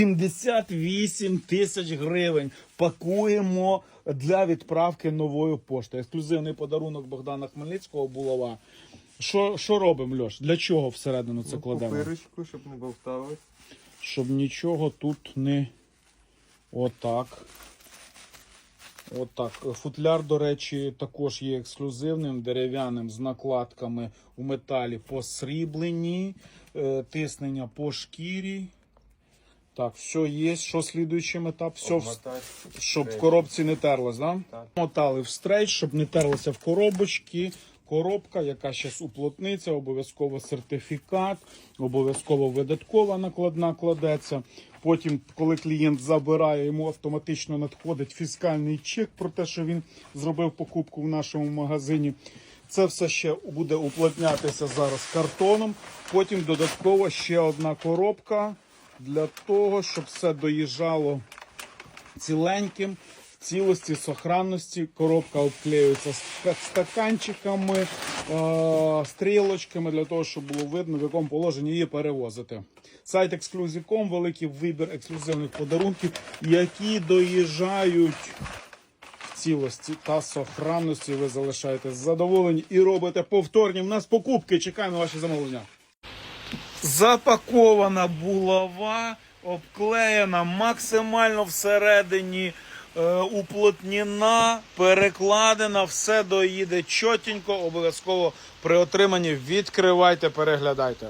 78 тисяч гривень пакуємо для відправки новою поштою. Ексклюзивний подарунок Богдана Хмельницького булава. Що, що робимо, Льош? Для чого всередину це кладемо? Папирочку, щоб не болталось. Щоб нічого тут не отак. Отак. Футляр, до речі, також є ексклюзивним, дерев'яним з накладками у металі посріблені, е, тиснення по шкірі. Так, все є. Що слідуючий етап? Все, в- Обмотати. щоб в коробці не терлось, да? Так. Мотали в стрейч, щоб не терлося в коробочки. Коробка, яка зараз уплотниться, обов'язково сертифікат, обов'язково видаткова накладна кладеться. Потім, коли клієнт забирає, йому автоматично надходить фіскальний чек про те, що він зробив покупку в нашому магазині. Це все ще буде уплотнятися зараз картоном. Потім додатково ще одна коробка для того, щоб все доїжджало ціленьким, в цілості, сохранності. Коробка обклеюється стаканчиками, е- стрілочками для того, щоб було видно, в якому положенні її перевозити. Сайт Exclusive.com, великий вибір ексклюзивних подарунків, які доїжджають в цілості та сохранності. Ви залишаєтесь задоволені і робите повторні. У нас покупки. Чекаємо ваші замовлення. Запакована булава, обклеєна максимально всередині, е, уплотнена, перекладена, все доїде чотенько, обов'язково при отриманні відкривайте, переглядайте.